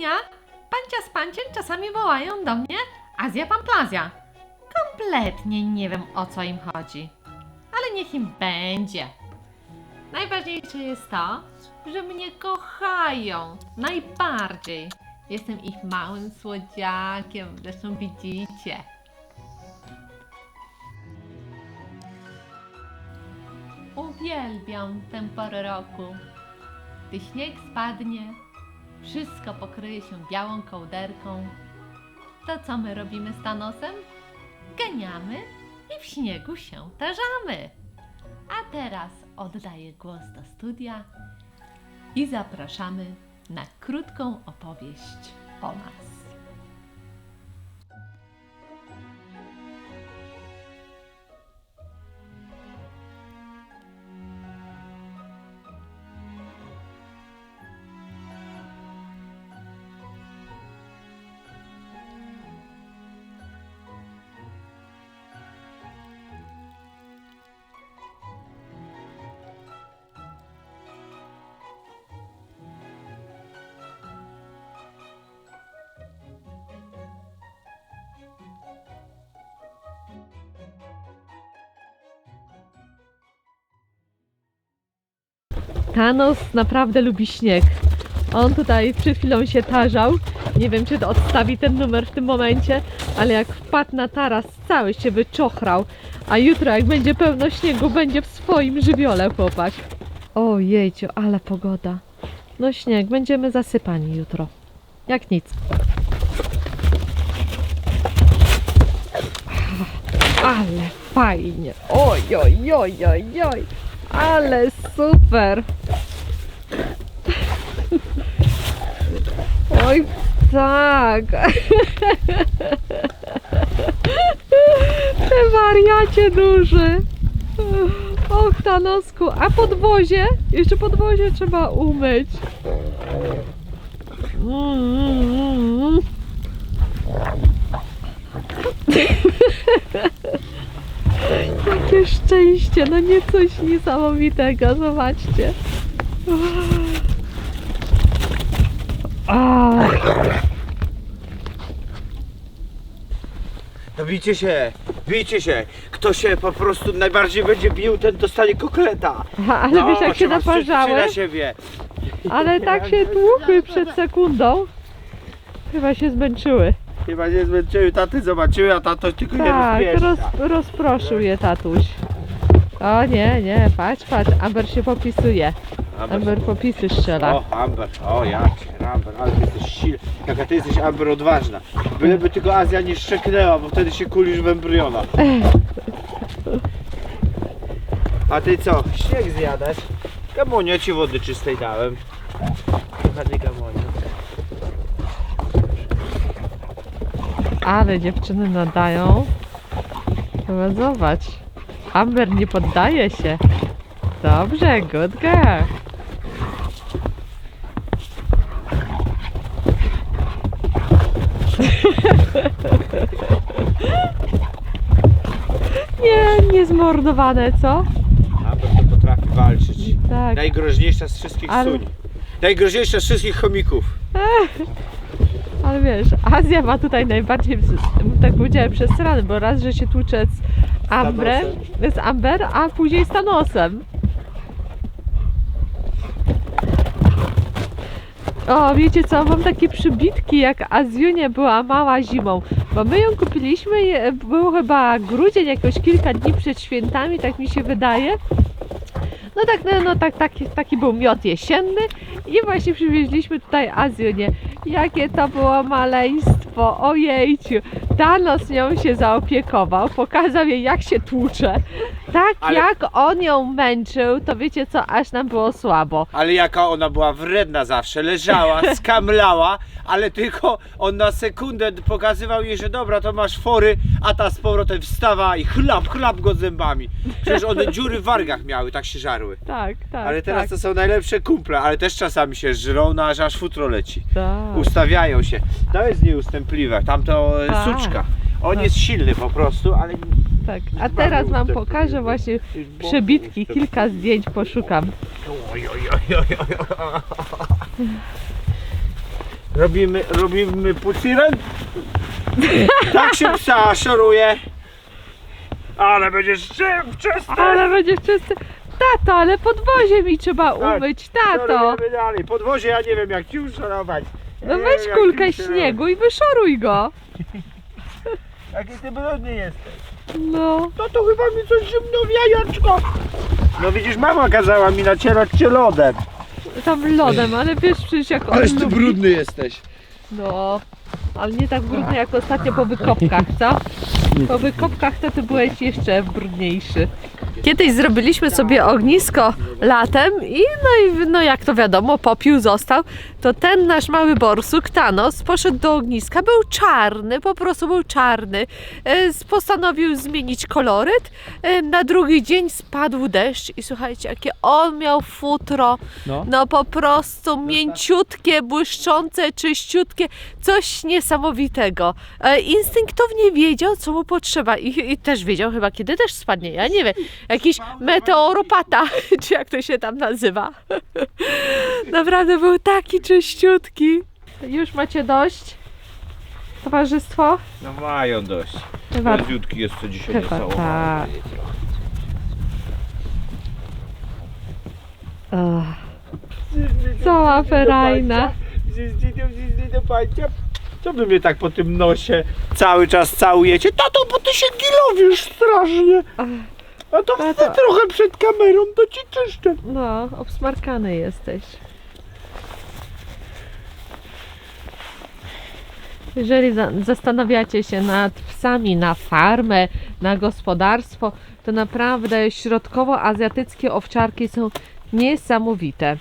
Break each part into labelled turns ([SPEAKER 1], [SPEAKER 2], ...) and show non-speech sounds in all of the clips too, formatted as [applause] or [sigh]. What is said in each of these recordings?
[SPEAKER 1] widzenia! Pancia z panciem czasami wołają do mnie Azja Pamplazja. Kompletnie nie wiem o co im chodzi. Ale niech im będzie. Najważniejsze jest to, że mnie kochają. Najbardziej. Jestem ich małym słodziakiem, zresztą widzicie. Uwielbiam tę porę roku. Gdy śnieg spadnie, wszystko pokryje się białą kołderką. To co my robimy z Thanosem? Ganiamy i w śniegu się tarzamy. A teraz oddaję głos do studia i zapraszamy na krótką opowieść o nas. Thanos naprawdę lubi śnieg. On tutaj przed chwilą się tarzał. Nie wiem, czy to odstawi ten numer w tym momencie, ale jak wpadł na taras, cały się wyczochrał. A jutro, jak będzie pełno śniegu, będzie w swoim żywiole chłopak. O jejciu, ale pogoda. No śnieg, będziemy zasypani jutro. Jak nic. Ale fajnie. Oj, oj, oj, oj, oj. Ale super. Oj, tak. Te wariacie duży. Och, Tanosku. A podwozie? Jeszcze podwozie trzeba umyć. Mm. Jakie szczęście, no nie coś niesamowitego, zobaczcie.
[SPEAKER 2] No bijcie się, bijcie się. Kto się po prostu najbardziej będzie bił, ten dostanie kokleta.
[SPEAKER 1] ale
[SPEAKER 2] No,
[SPEAKER 1] wiesz jak się
[SPEAKER 2] trzeba wszyscy
[SPEAKER 1] naparzały?
[SPEAKER 2] na siebie.
[SPEAKER 1] Ale tak się tłukły przed sekundą. Chyba się zmęczyły.
[SPEAKER 2] Chyba się zmęczyły, taty zobaczyły, a tato tylko
[SPEAKER 1] Tak,
[SPEAKER 2] nie
[SPEAKER 1] roz,
[SPEAKER 2] rozpieszcza.
[SPEAKER 1] rozproszył je tatuś. O nie, nie, patrz, patrz, Amber się popisuje. Amber popisy strzela.
[SPEAKER 2] O, Amber, o ja cię, Amber, ale ty jesteś silna. Jaka ty jesteś Amber odważna. Byleby tylko Azja nie szczeknęła, bo wtedy się kulisz w embriona. A ty co, śnieg zjadasz? Gamonia ci wody czystej dałem. Kochany gamonia.
[SPEAKER 1] Ale dziewczyny nadają. Chyba zobacz. Amber nie poddaje się. Dobrze, good girl. [laughs] Nie, nie zmordowane, co?
[SPEAKER 2] Amber to potrafi walczyć.
[SPEAKER 1] Tak.
[SPEAKER 2] Najgroźniejsza z wszystkich
[SPEAKER 1] Ale-
[SPEAKER 2] suń. Najgroźniejsza z wszystkich chomików. [laughs]
[SPEAKER 1] Ale wiesz, Azja ma tutaj najbardziej, tak powiedziałem, przesrany, bo raz, że się tłucze z Ambrem, z Amber, a później z Thanosem. O, wiecie co, mam takie przybitki, jak Azjunie była mała zimą, bo my ją kupiliśmy, je- był chyba grudzień, jakoś kilka dni przed świętami, tak mi się wydaje. No tak, no, no tak, taki, taki był miot jesienny i właśnie przywieźliśmy tutaj Azjunię. Jakie to było maleństwo, ojejciu. Thanos nią się zaopiekował, pokazał jej jak się tłucze. Tak
[SPEAKER 2] Ale-
[SPEAKER 1] jak on ją męczył, to wiecie co, aż nam było słabo.
[SPEAKER 2] Ale jaka ona była wredna zawsze, leżała, [laughs] skamlała, ale tylko on na sekundę pokazywał jej, że dobra, to masz fory, a ta z powrotem wstawa i chlap, chlap go zębami. Przecież one dziury w wargach miały, tak się żarły.
[SPEAKER 1] Tak, tak,
[SPEAKER 2] Ale teraz
[SPEAKER 1] tak.
[SPEAKER 2] to są najlepsze kumple, ale też czasami się żrą, no aż aż futro leci.
[SPEAKER 1] tak.
[SPEAKER 2] Ustawiają się. To jest nieustępliwe, tamto e,
[SPEAKER 1] Tak.
[SPEAKER 2] suczka. On
[SPEAKER 1] Tak.
[SPEAKER 2] jest silny po prostu, ale...
[SPEAKER 1] tak. A teraz wam pokażę właśnie przebitki, kilka zdjęć poszukam.
[SPEAKER 2] Oj, oj, oj, oj, oj, oj. Robimy, robimy pusiren. Tak się psa szoruje. Ale będziesz czysty.
[SPEAKER 1] Ale będzie czysty. Tato, ale podwozie mi trzeba
[SPEAKER 2] Tak,
[SPEAKER 1] umyć, tato.
[SPEAKER 2] Szorujemy dalej. Podwozie ja nie wiem jak ci uszorować.
[SPEAKER 1] No weź
[SPEAKER 2] wiem, jak
[SPEAKER 1] kulkę śniegu i wyszoruj go.
[SPEAKER 2] Jaki ty brudny jesteś.
[SPEAKER 1] No.
[SPEAKER 2] No to chyba mi coś zimno w jajeczko. No widzisz, mama kazała mi nacierać cię lodem.
[SPEAKER 1] Tam lodem, ale wiesz przecież jak on lubi.
[SPEAKER 2] brudny jesteś.
[SPEAKER 1] No, ale nie tak brudny jak ostatnio po wykopkach, co? Po wykopkach to ty byłeś jeszcze brudniejszy. Kiedyś zrobiliśmy sobie ognisko latem i no, i no jak to wiadomo, popiół został, to ten nasz mały borsuk, Thanos, poszedł do ogniska, był czarny, po prostu był czarny. E, Postanowił zmienić koloryt. E, Na drugi dzień spadł deszcz i słuchajcie, jakie on miał futro.
[SPEAKER 2] No.
[SPEAKER 1] No po prostu mięciutkie, błyszczące, czyściutkie, coś niesamowitego. E, instynktownie wiedział, co mu potrzeba i, i też wiedział chyba, kiedy też spadnie. Ja nie wiem, jakiś meteoropata, [laughs] czy jak to się tam nazywa. [laughs] Naprawdę był taki czyściutki. Już macie dość? Towarzystwo?
[SPEAKER 2] No mają dość.
[SPEAKER 1] Chyba,
[SPEAKER 2] Bardziutki jest co dzisiaj
[SPEAKER 1] Chyba
[SPEAKER 2] nie
[SPEAKER 1] tak. Ach, Cała ferajna.
[SPEAKER 2] do pańcia. Co wy mnie tak po tym nosie cały czas całujecie? Tato, bo ty się gilowisz strasznie. A to
[SPEAKER 1] Tato.
[SPEAKER 2] ty trochę przed kamerą, to ci czyszczę.
[SPEAKER 1] no, obsmarkany jesteś. Jeżeli za- zastanawiacie się nad psami na farmę, na gospodarstwo, to naprawdę środkowoazjatyckie owczarki są niesamowite.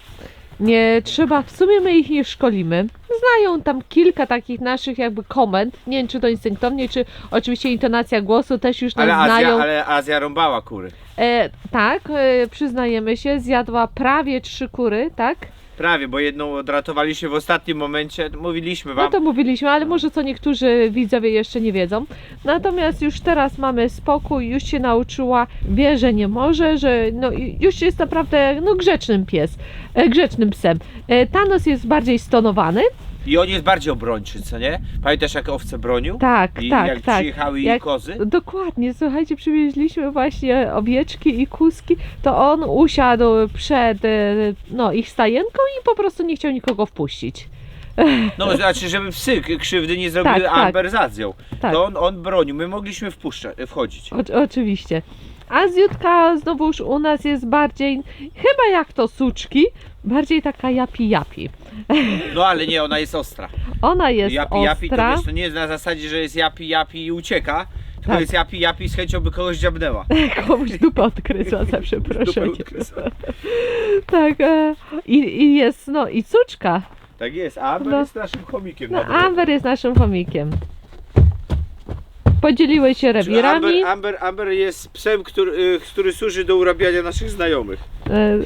[SPEAKER 1] Nie trzeba, w sumie my ich nie szkolimy. Znają tam kilka takich naszych jakby komend. Nie wiem, czy to instynktownie, czy oczywiście intonacja głosu też już nas
[SPEAKER 2] Ale
[SPEAKER 1] znają.
[SPEAKER 2] Azja, ale Azja rąbała kury.
[SPEAKER 1] E, tak, e, przyznajemy się, zjadła prawie trzy kury, tak?
[SPEAKER 2] Prawie, bo jedną odratowaliśmy w ostatnim momencie. Mówiliśmy
[SPEAKER 1] No
[SPEAKER 2] wam.
[SPEAKER 1] to mówiliśmy, ale może co niektórzy widzowie jeszcze nie wiedzą. Natomiast już teraz mamy spokój, już się nauczyła, wie, że nie może, że no, już jest naprawdę no, grzecznym pies, e, grzecznym psem. E, Thanos jest bardziej stonowany.
[SPEAKER 2] I on jest bardziej obrończy, co nie? Pamiętasz jak owce bronił?
[SPEAKER 1] Tak,
[SPEAKER 2] I
[SPEAKER 1] tak,
[SPEAKER 2] jak
[SPEAKER 1] tak.
[SPEAKER 2] przyjechały
[SPEAKER 1] Jak-
[SPEAKER 2] i kozy?
[SPEAKER 1] Dokładnie, słuchajcie, przywieźliśmy właśnie owieczki i kuski, to on usiadł przed e, no, ich stajenką i po prostu nie chciał nikogo wpuścić.
[SPEAKER 2] No znaczy, żeby psy krzywdy nie zrobiły,
[SPEAKER 1] Tak, tak.
[SPEAKER 2] Amber zadzjął.
[SPEAKER 1] Tak.
[SPEAKER 2] To on, on bronił, my mogliśmy wpuszczać, wchodzić.
[SPEAKER 1] O, oczywiście. A Zjutka znowuż u nas jest bardziej, chyba jak to suczki, bardziej taka japi-japi.
[SPEAKER 2] No ale nie, ona jest ostra.
[SPEAKER 1] Ona jest
[SPEAKER 2] Japi japi to
[SPEAKER 1] ostra.
[SPEAKER 2] wiesz, to nie jest na zasadzie, że jest japi japi i ucieka, tylko
[SPEAKER 1] Tak.
[SPEAKER 2] jest japi japi z chęcią by kogoś dziabnęła. [laughs]
[SPEAKER 1] Komuś dupę odgryzła [laughs] za przeproszeniem.
[SPEAKER 2] Dupę [laughs]
[SPEAKER 1] tak, e, i, i jest, no i suczka.
[SPEAKER 2] Tak jest, a Amber
[SPEAKER 1] No.
[SPEAKER 2] jest naszym chomikiem.
[SPEAKER 1] No
[SPEAKER 2] na drodze.
[SPEAKER 1] Amber jest naszym chomikiem. Podzieliły się
[SPEAKER 2] Czy
[SPEAKER 1] rewirami.
[SPEAKER 2] Amber, Amber, Amber jest psem, który, y, który służy do urabiania naszych znajomych.
[SPEAKER 1] E,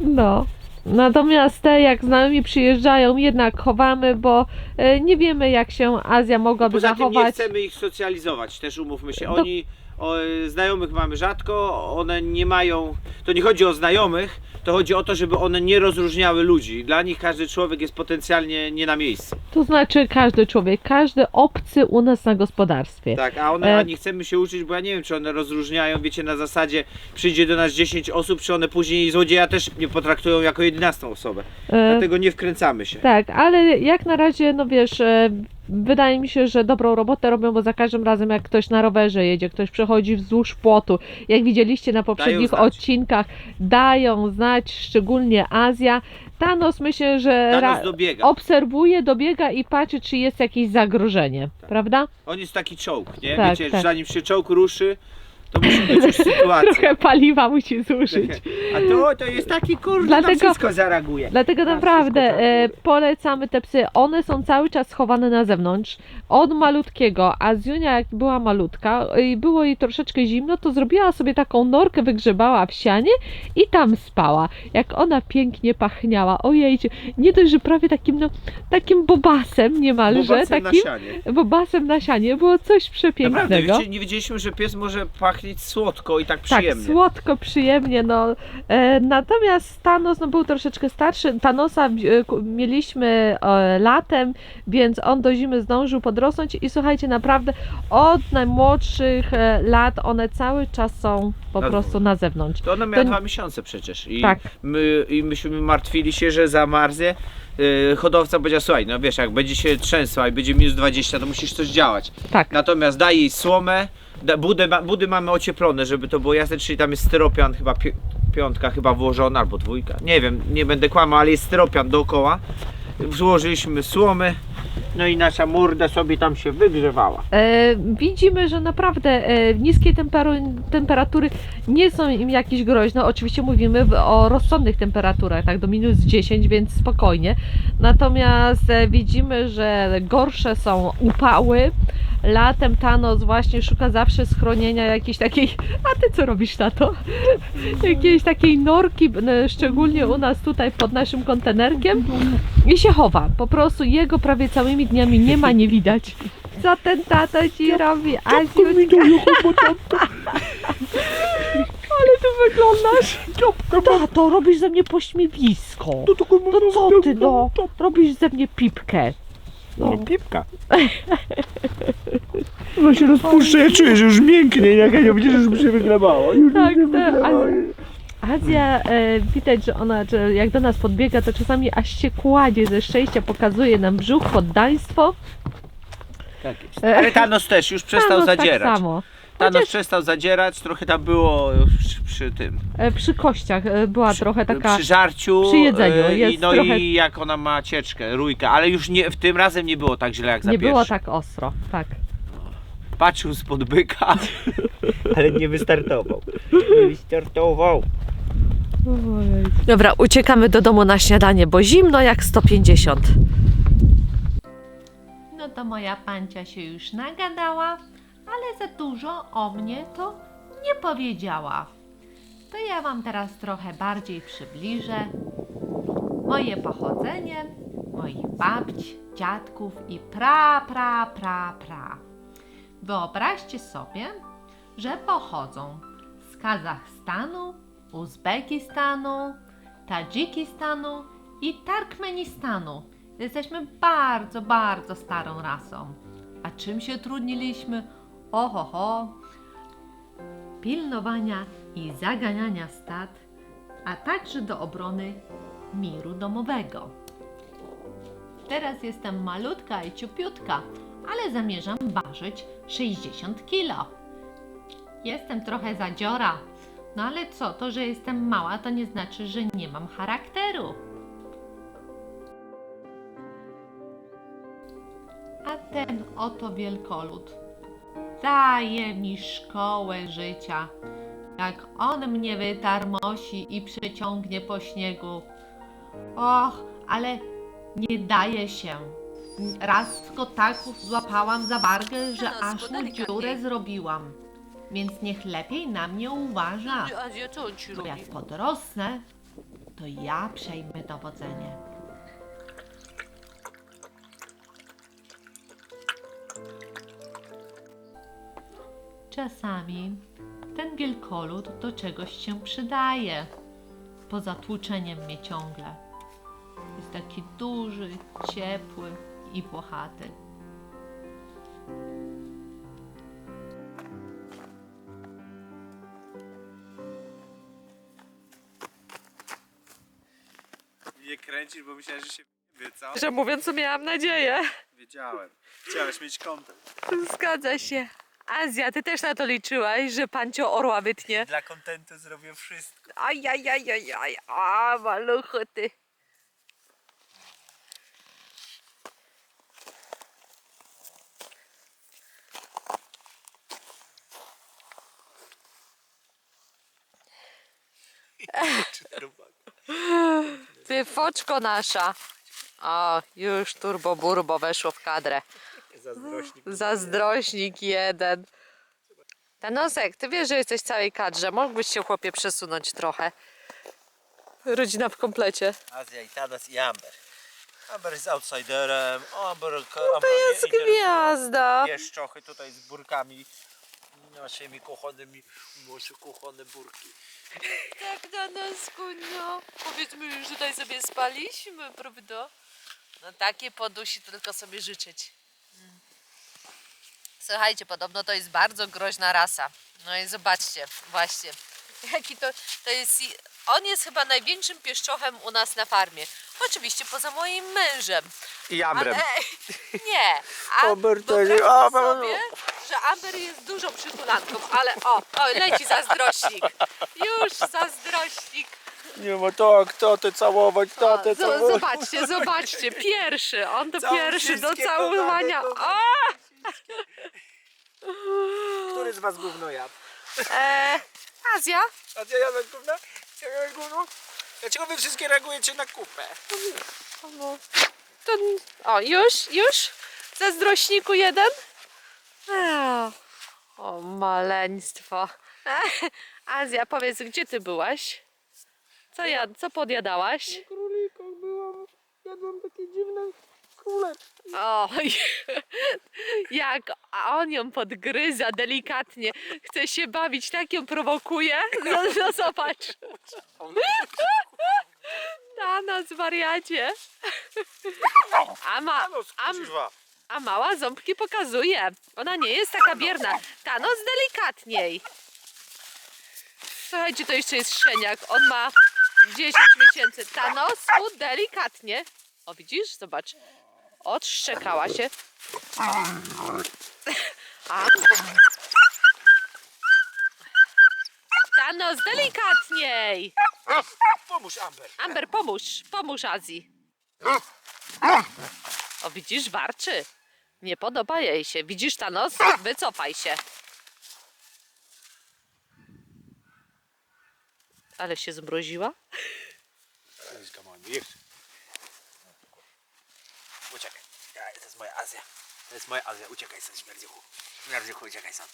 [SPEAKER 1] No. Natomiast te, jak znajomi przyjeżdżają, jednak chowamy, bo e, nie wiemy, jak się Azja mogłaby
[SPEAKER 2] Poza tym nie
[SPEAKER 1] zachować.
[SPEAKER 2] chcemy ich socjalizować, też umówmy się. Oni, o, znajomych mamy rzadko, one nie mają, to nie chodzi o znajomych, to chodzi o to, żeby one nie rozróżniały ludzi. Dla nich każdy człowiek jest potencjalnie nie na miejscu.
[SPEAKER 1] To znaczy każdy człowiek, każdy obcy u nas na gospodarstwie.
[SPEAKER 2] Tak, a one,
[SPEAKER 1] E-
[SPEAKER 2] a nie chcemy się uczyć, bo ja nie wiem, czy one rozróżniają, wiecie, na zasadzie przyjdzie do nas 10 osób, czy one później złodzieja też nie potraktują jako 11 osobę.
[SPEAKER 1] E,
[SPEAKER 2] Dlatego nie wkręcamy się.
[SPEAKER 1] tak, ale jak na razie, no wiesz, e, wydaje mi się, że dobrą robotę robią, bo za każdym razem jak ktoś na rowerze jedzie, ktoś przechodzi wzdłuż płotu, jak widzieliście na poprzednich
[SPEAKER 2] znać.
[SPEAKER 1] odcinkach, dają znać, szczególnie Azja. Thanos myślę, że
[SPEAKER 2] Thanos dobiega.
[SPEAKER 1] obserwuje, dobiega i patrzy, czy jest jakieś zagrożenie, prawda?
[SPEAKER 2] On jest taki czołg, nie?
[SPEAKER 1] Tak,
[SPEAKER 2] Wiecie,
[SPEAKER 1] tak.
[SPEAKER 2] zanim się czołg ruszy, to musi być już [laughs] sytuacja.
[SPEAKER 1] Trochę paliwa musi zużyć.
[SPEAKER 2] A to, to jest taki kurde,
[SPEAKER 1] Dlatego-
[SPEAKER 2] na wszystko zareaguje.
[SPEAKER 1] Dlatego
[SPEAKER 2] Na
[SPEAKER 1] naprawdę
[SPEAKER 2] wszystko
[SPEAKER 1] e,
[SPEAKER 2] reaguje.
[SPEAKER 1] polecamy te psy. One są cały czas schowane na zewnątrz. Od malutkiego, a Ziunia jak była malutka i było jej troszeczkę zimno, to zrobiła sobie taką norkę, wygrzebała w sianie i tam spała. Jak ona pięknie pachniała. Ojejcie, nie dość, że prawie takim, no, takim bobasem niemalże,
[SPEAKER 2] Bobasem na
[SPEAKER 1] takim
[SPEAKER 2] sianie.
[SPEAKER 1] bobasem na sianie. Było coś
[SPEAKER 2] Naprawdę,
[SPEAKER 1] przepięknego.
[SPEAKER 2] wiecie, nie wiedzieliśmy, że pies może pachnieć pachnieć słodko i tak
[SPEAKER 1] Tak,
[SPEAKER 2] przyjemnie.
[SPEAKER 1] słodko, przyjemnie, no. E, natomiast Thanos no, był troszeczkę starszy. Thanosa e, mieliśmy e, latem, więc on do zimy zdążył podrosnąć i słuchajcie, naprawdę od najmłodszych e, lat one cały czas są po
[SPEAKER 2] Na
[SPEAKER 1] prostu na zewnątrz.
[SPEAKER 2] To ona miała
[SPEAKER 1] To-
[SPEAKER 2] dwa miesiące przecież. I,
[SPEAKER 1] Tak.
[SPEAKER 2] my, I myśmy martwili się, że zamarznie. Yy, hodowca powiedział, słuchaj, no wiesz, jak będzie się trzęsła i będzie minus 20, to musisz coś działać.
[SPEAKER 1] Tak.
[SPEAKER 2] Natomiast daj jej słomę, da, budy, budy mamy ocieplone, żeby to było jasne, czyli tam jest styropian, chyba pi piątka chyba włożona, albo dwójka, nie wiem, nie będę kłamał, ale jest styropian dookoła. Złożyliśmy słomy, no i nasza morda sobie tam się wygrzewała.
[SPEAKER 1] E, widzimy, że naprawdę e, niskie temperu- temperatury nie są im jakieś groźne. Oczywiście mówimy w, o rozsądnych temperaturach, tak do minus 10, więc spokojnie. Natomiast e, widzimy, że gorsze są upały. Latem Thanos właśnie szuka zawsze schronienia jakiejś takiej. A ty co robisz na to? [laughs] Jakiejś takiej norki, szczególnie u nas tutaj pod naszym kontenerkiem. I się chowa. Po prostu jego prawie całymi dniami nie ma, nie widać. Co ten tato ci robi? Aziutka, [laughs] ale ty wyglądasz. Tato, robisz ze mnie pośmiewisko. To co ty no? Robisz ze mnie pipkę.
[SPEAKER 2] No, pipka. [laughs] No się rozpuszcza, ja czuję, że już mięknie, jak ja nie będzie, że już się wyglebało. Już
[SPEAKER 1] Tak,
[SPEAKER 2] się
[SPEAKER 1] tak,
[SPEAKER 2] wyglebało.
[SPEAKER 1] Azja, e, widać, że ona, że jak do nas podbiega, to czasami aż się kładzie ze szczęścia, pokazuje nam brzuch, poddaństwo.
[SPEAKER 2] Tak jest. Ale Thanos też już przestał
[SPEAKER 1] Thanos
[SPEAKER 2] zadzierać.
[SPEAKER 1] Tak samo.
[SPEAKER 2] Thanos
[SPEAKER 1] Chociaż-
[SPEAKER 2] przestał zadzierać, trochę tam było przy, przy tym.
[SPEAKER 1] E, przy kościach e, była
[SPEAKER 2] przy,
[SPEAKER 1] trochę taka...
[SPEAKER 2] Przy żarciu.
[SPEAKER 1] przy jedzeniu
[SPEAKER 2] e,
[SPEAKER 1] jest
[SPEAKER 2] i, no
[SPEAKER 1] trochę-
[SPEAKER 2] i jak ona ma cieczkę, rójkę, ale już nie, w tym razem nie było tak źle jak za
[SPEAKER 1] Nie było tak ostro, tak.
[SPEAKER 2] Patrzył spod byka, [laughs] ale nie wystartował. Nie wystartował.
[SPEAKER 1] Dobra, uciekamy do domu na śniadanie, bo zimno jak 150. No to moja pancia się już nagadała, ale za dużo o mnie to nie powiedziała. To ja wam teraz trochę bardziej przybliżę moje pochodzenie, moich babci, dziadków i pra, pra, pra, pra. Wyobraźcie sobie, że pochodzą z Kazachstanu, Uzbekistanu, Tadżykistanu i Turkmenistanu. Jesteśmy bardzo, bardzo starą rasą. A czym się trudniliśmy? Oho, ho, pilnowania i zaganiania stad, a także do obrony miru domowego. Teraz jestem malutka i ciupiutka, ale zamierzam ważyć 60 kilo. Jestem trochę zadziora, no ale co, to, że jestem mała, to nie znaczy, że nie mam charakteru. A ten oto wielkolud daje mi szkołę życia. Jak on mnie wytarmosi i przeciągnie po śniegu. Och, ale nie daje się. Raz go tak złapałam za wargę, że aż mu dziurę zrobiłam. Więc niech lepiej na mnie uważa. Bo jak podrosnę, to ja przejmę dowodzenie. Czasami ten wielkolud do czegoś się przydaje. Poza tłuczeniem mnie ciągle. Jest taki duży, ciepły i włochaty.
[SPEAKER 3] Nie kręcisz, bo myślałem, że się wie, co?
[SPEAKER 1] Że mówiąc, co miałam nadzieję.
[SPEAKER 3] Wiedziałem. Chciałeś mieć kontent.
[SPEAKER 1] Zgadza się. Azja, ty też na to liczyłaś, że pancio orła wytnie.
[SPEAKER 3] Dla kontentu zrobię wszystko.
[SPEAKER 1] Aj, aj, aj, aj, aj, a maluchu ty. Ty foczko nasza. O, już turbo burbo weszło w kadrę.
[SPEAKER 3] Zazdrośnik.
[SPEAKER 1] Zazdrośnik jeden. Tanosek, ty wiesz, że jesteś w całej kadrze. Mógłbyś się chłopie przesunąć trochę. Rodzina w komplecie.
[SPEAKER 3] Azja i Tadas i Amber. Amber jest outsiderem. Amber, Amber
[SPEAKER 1] To jest gwiazda.
[SPEAKER 2] Pieszczochy tutaj z burkami.
[SPEAKER 3] Naszymi kochanymi, nasze kochane burki.
[SPEAKER 1] Tak na nas no. Powiedzmy, że tutaj sobie spaliśmy, prawda? No takie podusi tylko sobie życzyć. Mm. Słuchajcie, podobno to jest bardzo groźna rasa. No i zobaczcie, właśnie. [laughs] Jaki to, to jest. i- On jest chyba największym pieszczochem u nas na farmie. Oczywiście poza moim mężem.
[SPEAKER 2] I
[SPEAKER 1] Ale [laughs] nie. A sobie, że Amber jest dużą przytulanką, ale o, o, leci zazdrośnik. Już zazdrośnik.
[SPEAKER 2] Nie ma tak, tatę całować,
[SPEAKER 1] O,
[SPEAKER 2] tatę
[SPEAKER 1] zo-
[SPEAKER 2] całować.
[SPEAKER 1] zobaczcie, zobaczcie, pierwszy, on to pierwszy do
[SPEAKER 2] wszystkie
[SPEAKER 1] całowania.
[SPEAKER 2] kochane,
[SPEAKER 1] O!
[SPEAKER 2] Który z was gówno jadł?
[SPEAKER 1] E, Azja?
[SPEAKER 2] A ja jadłem gówno? Ja jadłem gówno? Dlaczego wy wszystkie reagujecie na kupę?
[SPEAKER 1] No, to, o, już, już? Zazdrośniku jeden? O, maleństwo. [laughs] Azja, powiedz, gdzie ty byłaś? Co, ja, co podjadałaś?
[SPEAKER 2] Króliką byłam, jadłam takie dziwne króleczki.
[SPEAKER 1] Oj, [laughs] jak on ją podgryza delikatnie. Chce się bawić, tak ją prowokuje. No, no zobacz. [laughs] Ta nas wariacie. A, ma, a, mała ząbki pokazuje. Ona nie jest taka bierna. Ta no delikatniej. Słuchajcie, to jeszcze jest szczeniak. On ma 10 miesięcy. Thanos tu delikatnie. O widzisz? Zobacz. Odszczekała się. A. Delikatniej!
[SPEAKER 2] Pomóż Amber.
[SPEAKER 1] Amber, pomóż, pomóż Azji. O, widzisz, warczy. Nie podoba jej się. Widzisz, Thanos? Wycofaj się. Ale się zmroziła?
[SPEAKER 2] Uciekaj. To jest moja Azja. To jest moja Azja. Uciekaj stąd, śmierdziuchu. Śmierdziuchu, uciekaj stąd.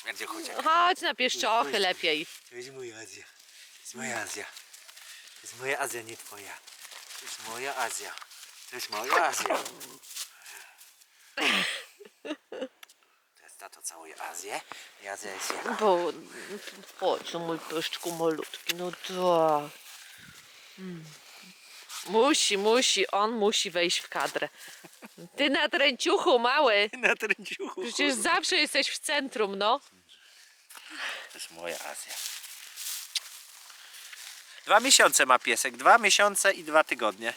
[SPEAKER 2] Śmierdziuchu, uciekaj.
[SPEAKER 1] Chodź na pieszczochy lepiej.
[SPEAKER 2] To jest moja Azja. To jest moja Azja. To jest moja Azja, nie twoja. To jest moja Azja. To jest moja Azja. To jest tato całuje Azję. I Azja jest jaka?
[SPEAKER 1] Bo, chodź, no mój pyszczku malutki, no tak. Mm. Musi, musi, on musi wejść w kadrę. Ty na tręciuchu, mały.
[SPEAKER 2] Na tręciuchu.
[SPEAKER 1] Przecież zawsze jesteś w centrum, no.
[SPEAKER 2] To jest moja Azja. Dwa miesiące ma piesek. Dwa miesiące i dwa tygodnie.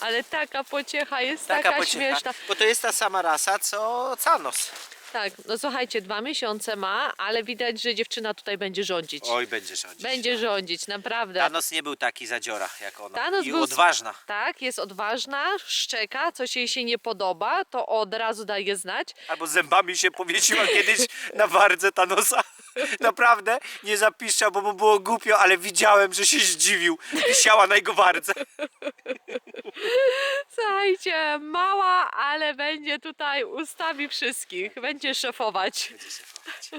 [SPEAKER 1] Ale taka pociecha jest taka,
[SPEAKER 2] pociecha.
[SPEAKER 1] śmieszna.
[SPEAKER 2] Bo to jest ta sama rasa co Canos.
[SPEAKER 1] Tak, no słuchajcie, dwa miesiące ma, ale widać, że dziewczyna tutaj będzie rządzić.
[SPEAKER 2] Oj, będzie rządzić.
[SPEAKER 1] Będzie rządzić, naprawdę.
[SPEAKER 2] Thanos nie był taki zadziora jak ona.
[SPEAKER 1] Thanos
[SPEAKER 2] I
[SPEAKER 1] był-
[SPEAKER 2] odważna.
[SPEAKER 1] Tak, jest odważna, szczeka, coś jej się nie podoba, to od razu daje znać.
[SPEAKER 2] Albo zębami się powiesiła kiedyś na wardze Thanosa. [laughs] Naprawdę nie zapiszczał, bo mu było głupio, ale widziałem, że się zdziwił. Wisiała na jego wardze. [laughs]
[SPEAKER 1] Słuchajcie, mała, ale będzie tutaj ustawi wszystkich, będzie szefować.
[SPEAKER 2] Będzie szefować.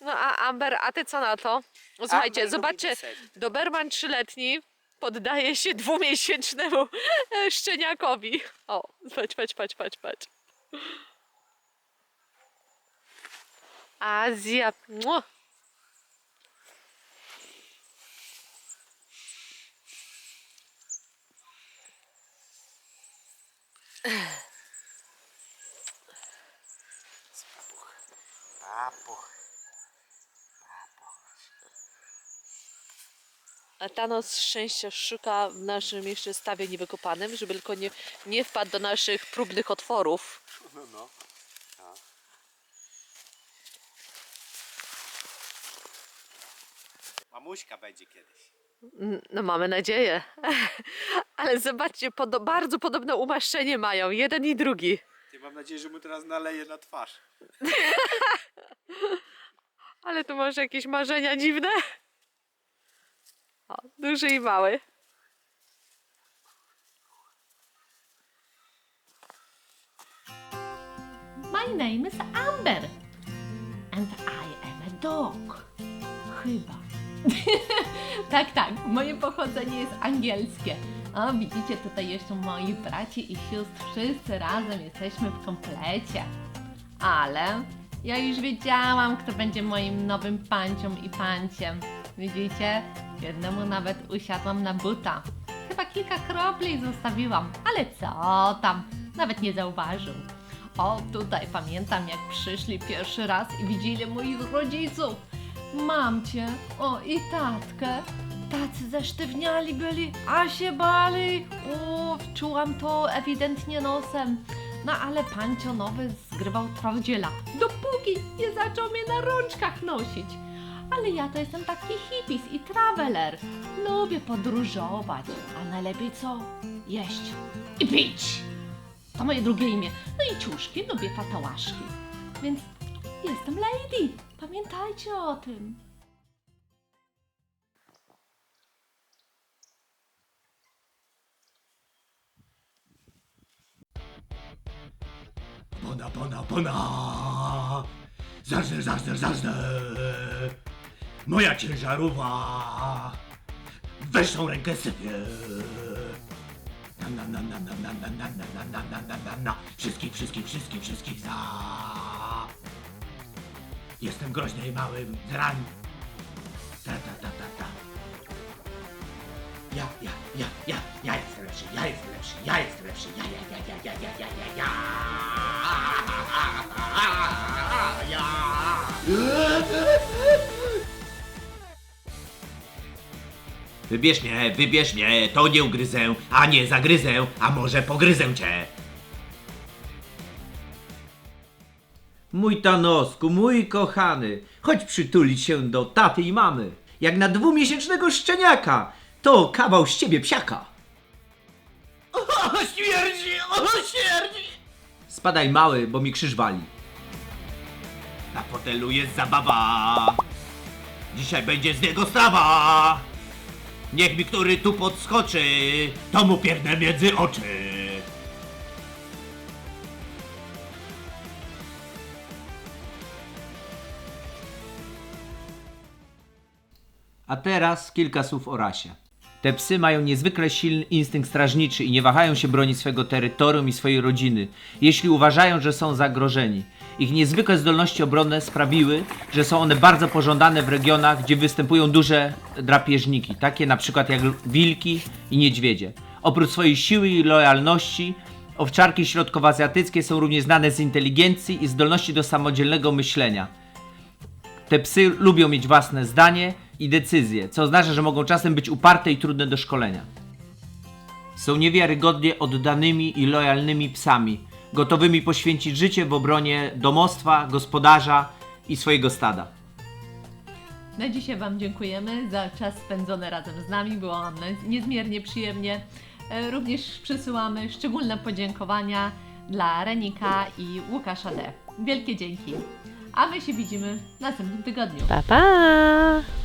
[SPEAKER 1] No a Amber, a ty co na to? No, Słuchajcie,
[SPEAKER 2] Amber lubi
[SPEAKER 1] zobaczcie. Doberman trzyletni poddaje się dwumiesięcznemu [laughs] szczeniakowi. O, patrz, patrz, patrz, patrz, patrz. Azja. Mua.
[SPEAKER 2] Papuch.
[SPEAKER 1] A Thanos szczęścia szuka w naszym jeszcze stawie niewykopanym, żeby tylko nie, nie wpadł do naszych próbnych otworów.
[SPEAKER 2] No, no. no. Mamuśka będzie kiedyś.
[SPEAKER 1] No mamy nadzieję. [laughs] Ale zobaczcie, podo- bardzo podobne umaszczenie mają, jeden i drugi.
[SPEAKER 2] Ty mam nadzieję, że mu teraz naleje na twarz. [laughs]
[SPEAKER 1] Ale tu może jakieś marzenia dziwne? O, duży i mały.
[SPEAKER 4] My name is Amber and I am a dog. Chyba. [laughs] tak, tak, moje pochodzenie jest angielskie. O, widzicie, tutaj jeszcze moi bracia i sióstr, wszyscy razem jesteśmy w komplecie. Ale Ja już wiedziałam, kto będzie moim nowym pancią i panciem. Widzicie? Jednemu nawet usiadłam na buta. Chyba kilka kropli zostawiłam, ale co tam? Nawet nie zauważył. O, tutaj pamiętam, jak przyszli pierwszy raz i widzieli moich rodziców. Mamcie, o i tatkę. Tacy zasztywniali byli, a się bali. O, czułam to ewidentnie nosem. No ale pancio nowy zgrywał twardziela, dopóki nie zaczął mnie na rączkach nosić. Ale ja to jestem taki hippies i traveler. Lubię podróżować, a najlepiej co? Jeść i pić. To moje drugie imię. No i ciuszki, lubię patałaszki. Więc jestem lady. Pamiętajcie o tym.
[SPEAKER 5] Bona, bona, bona! Zacznę, zacznę, zacznę! Moja ciężarówka! Weź rękę sypie! Na, na, na, na, na, na, na, na, na, na, na, na, na, na. Wszystkich, wszystkich, wszystkich, wszystkich za! Jestem groźny i mały drań! Ta, ta, ta, ta, ta. Ja, ja, ja, ja, ja jestem lepszy, ja jestem lepszy, ja jestem lepszy, ja, ja, ja, ja, ja, ja, ja, ja, ja. Wybierz mnie, wybierz mnie, to nie ugryzę, a nie zagryzę, a może pogryzę cię.
[SPEAKER 2] Mój Tanosku, mój kochany, chodź przytulić się do taty i mamy. Jak na dwumiesięcznego szczeniaka. To kawał z ciebie psiaka.
[SPEAKER 5] O, śmierdzi, o, śmierdzi!
[SPEAKER 2] Spadaj mały, bo mi krzyż wali.
[SPEAKER 5] Na fotelu jest zabawa. Dzisiaj będzie z niego strawa. Niech mi który tu podskoczy, to mu piernę między oczy.
[SPEAKER 2] A teraz kilka słów o rasie. Te psy mają niezwykle silny instynkt strażniczy i nie wahają się bronić swojego terytorium i swojej rodziny, jeśli uważają, że są zagrożeni. Ich niezwykłe zdolności obronne sprawiły, że są one bardzo pożądane w regionach, gdzie występują duże drapieżniki, takie na przykład jak wilki i niedźwiedzie. Oprócz swojej siły i lojalności, owczarki środkowoazjatyckie są również znane z inteligencji i zdolności do samodzielnego myślenia. Te psy lubią mieć własne zdanie i decyzje, co oznacza, że mogą czasem być uparte i trudne do szkolenia. Są niewiarygodnie oddanymi i lojalnymi psami, gotowymi poświęcić życie w obronie domostwa, gospodarza i swojego stada.
[SPEAKER 4] Na dzisiaj Wam dziękujemy za czas spędzony razem z nami. Było nam niezmiernie przyjemnie. E, Również przysyłamy szczególne podziękowania dla Renika i Łukasza D. Wielkie dzięki. A my się widzimy w następnym tygodniu.
[SPEAKER 1] Pa, pa!